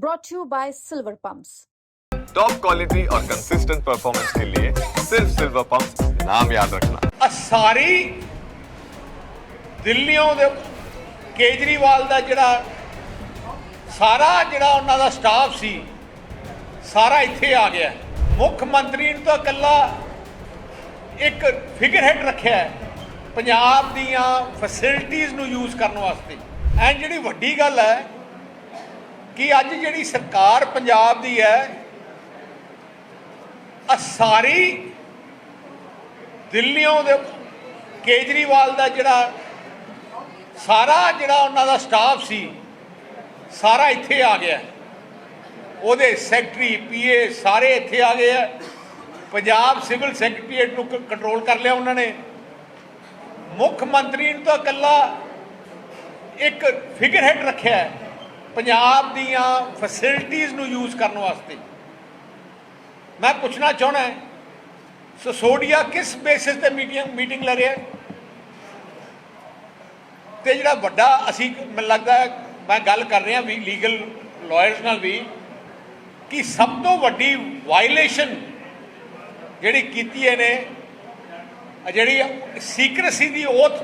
brought to you by Silver Pumps. Top quality और consistent performance के लिए सिर्फ सिल्वर पंप नाम याद रखना ਆ ਸਾਰੀ ਦਿੱਲੀੋਂ ਦੇ ਕੇਜਰੀਵਾਲ ਦਾ ਜਿਹੜਾ ਸਾਰਾ ਜਿਹੜਾ ਉਹਨਾਂ ਦਾ ਸਟਾਫ ਸੀ ਸਾਰਾ ਇੱਥੇ ਆ ਗਿਆ ਮੁੱਖ ਮੰਤਰੀ ਨੂੰ ਤਾਂ ਇਕੱਲਾ ਇੱਕ ਫਿਗਰ ਹੈਡ ਰੱਖਿਆ ਹੈ ਪੰਜਾਬ ਦੀਆਂ ਫੈਸਿਲਿਟੀਆਂ ਨੂੰ ਯੂਜ਼ ਕਰਨ ਵਾਸਤੇ ਐਂ ਜਿਹੜੀ ਵੱਡੀ ਗੱਲ ਹੈ ਕਿ ਅੱਜ ਜਿਹੜੀ ਸਰਕਾਰ ਪੰਜਾਬ ਦੀ ਹੈ ਆ ਸਾਰੀ ਦਿੱਲੀੋਂ ਦੇ ਕੇਜਰੀਵਾਲ ਦਾ ਜਿਹੜਾ ਸਾਰਾ ਜਿਹੜਾ ਉਹਨਾਂ ਦਾ ਸਟਾਫ ਸੀ, ਸਾਰਾ ਇੱਥੇ ਆ ਗਿਆ। ਉਹਦੇ ਸੈਕਟਰੀ, ਪੀਏ ਸਾਰੇ ਇੱਥੇ ਆ ਗਏ ਆ। ਪੰਜਾਬ ਸਿਵਲ ਸੈਕਟਰੀਏਟ ਨੂੰ ਕੰਟਰੋਲ ਕਰ ਲਿਆ ਉਹਨਾਂ ਨੇ। ਮੁੱਖ ਮੰਤਰੀ ਨੂੰ ਤਾਂ ਇਕੱਲਾ ਇੱਕ ਫਿਗਰ ਹੈਡ ਰੱਖਿਆ ਹੈ। ਪੰਜਾਬ ਦੀਆਂ ਫੈਸਿਲਿਟੀਆਂ ਨੂੰ ਯੂਜ਼ ਕਰਨ ਵਾਸਤੇ ਮੈਂ ਪੁੱਛਣਾ ਚਾਹਣਾ ਹੈ ਸਸੋਡੀਆ ਕਿਸ ਬੇਸਿਸ ਤੇ ਮੀਟਿੰਗ ਮੀਟਿੰਗ ਲੈ ਰਿਹਾ ਹੈ? ਤੇ ਜਿਹੜਾ ਵੱਡਾ ਅਸੀਂ, ਮੈਨੂੰ ਲੱਗਦਾ ਮੈਂ ਗੱਲ ਕਰ ਰਿਹਾ ਵੀ ਲੀਗਲ ਲਾਇਰਸ ਨਾਲ ਵੀ, ਕਿ ਸਭ ਤੋਂ ਵੱਡੀ ਵਾਇਲੇਸ਼ਨ ਜਿਹੜੀ ਕੀਤੀ ਇਹਨੇ, ਜਿਹੜੀ ਸੀਕ੍ਰੇਸੀ ਦੀ ਓਥ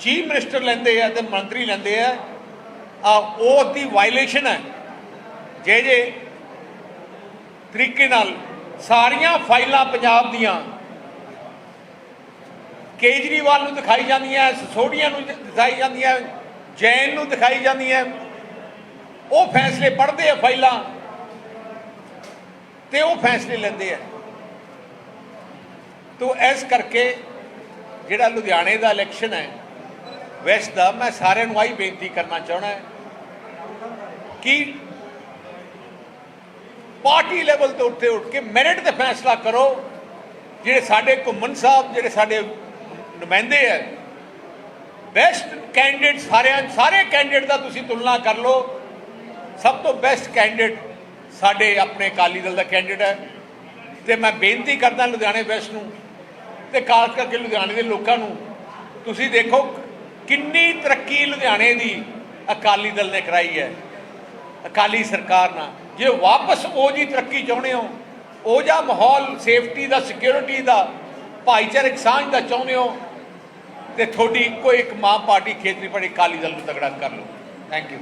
ਚੀਫ ਮਿਨਿਸਟਰ ਲੈਂਦੇ ਆ ਤੇ ਮੰਤਰੀ ਲੈਂਦੇ ਆ ਆ ਓਥ ਦੀ ਵਾਇਲੇਸ਼ਨ ਹੈ। ਜੇ ਜੇ ਤਰੀਕੇ ਨਾਲ ਸਾਰੀਆਂ ਫਾਈਲਾਂ ਪੰਜਾਬ ਦੀਆਂ ਕੇਜਰੀਵਾਲ ਨੂੰ ਦਿਖਾਈ ਜਾਂਦੀਆਂ, ਸੋਢੀਆਂ ਨੂੰ ਦਿਖਾਈ ਜਾਂਦੀਆਂ, ਜੈਨ ਨੂੰ ਦਿਖਾਈ ਜਾਂਦੀਆਂ, ਉਹ ਫੈਸਲੇ ਪੜ੍ਹਦੇ ਆ ਫਾਈਲਾਂ ਤੇ ਉਹ ਫੈਸਲੇ ਲੈਂਦੇ ਆ। ਤੋ ਇਸ ਕਰਕੇ ਜਿਹੜਾ ਲੁਧਿਆਣੇ ਦਾ ਇਲੈਕਸ਼ਨ ਹੈ ਵੈਸਟ ਦਾ ਮੈਂ ਸਾਰਿਆਂ ਨੂੰ ਆਹੀ ਬੇਨਤੀ ਕਰਨਾ ਚਾਹਣਾ ਕਿ ਪਾਰਟੀ ਲੈਵਲ ਤੋਂ ਉੱਤੇ ਉੱਠ ਕੇ ਮੈਰਿਟ ਤੇ ਫੈਸਲਾ ਕਰੋ। ਜਿਹੜੇ ਸਾਡੇ ਘੁੰਮਣ ਸਾਹਿਬ, ਜਿਹੜੇ ਸਾਡੇ ਨੁਮਾਇੰਦੇ ਹੈ ਬੈਸਟ ਕੈਂਡੀਡੇਟ ਸਾਰਿਆਂ, ਸਾਰੇ ਕੈਂਡੀਡੇਟ ਦਾ ਤੁਸੀਂ ਤੁਲਨਾ ਕਰ ਲਓ। ਸਭ ਤੋਂ ਬੈਸਟ ਕੈਂਡੀਡੇਟ ਸਾਡੇ ਆਪਣੇ ਅਕਾਲੀ ਦਲ ਦਾ ਕੈਂਡੀਡੇਟ ਹੈ। ਤੇ ਮੈਂ ਬੇਨਤੀ ਕਰਦਾ ਲੁਧਿਆਣੇ ਵੈਸਟ ਨੂੰ ਤੇ ਖਾਸ ਕਰਕੇ ਲੁਧਿਆਣੇ ਦੇ ਲੋਕਾਂ ਨੂੰ। ਤੁਸੀਂ ਦੇਖੋ ਕਿੰਨੀ ਤਰੱਕੀ ਲੁਧਿਆਣੇ ਦੀ ਅਕਾਲੀ ਦਲ ਨੇ ਕਰਾਈ ਹੈ। ਅਕਾਲੀ ਸਰਕਾਰ ਨਾਲ। ਜੇ ਵਾਪਸ ਉਹ ਜੀ ਤਰੱਕੀ ਚਾਹੁੰਦੇ ਹੋ, ਉਹ ਜਾਂ ਮਾਹੌਲ ਸੇਫਟੀ ਦਾ ਸਿਕਿਉਰਿਟੀ ਦਾ, ਭਾਈਚਾਰਕ ਸਾਂਝ ਦਾ ਚਾਹੁੰਦੇ ਹੋ, ਤੇ ਤੁਹਾਡੀ ਇੱਕੋ ਇੱਕ ਮਾਂ ਪਾਰਟੀ ਖੇਤਰੀ ਪਾਰਟੀ ਅਕਾਲੀ ਦਲ ਨੂੰ ਤਗੜਾ ਕਰ ਲਓ। Thank you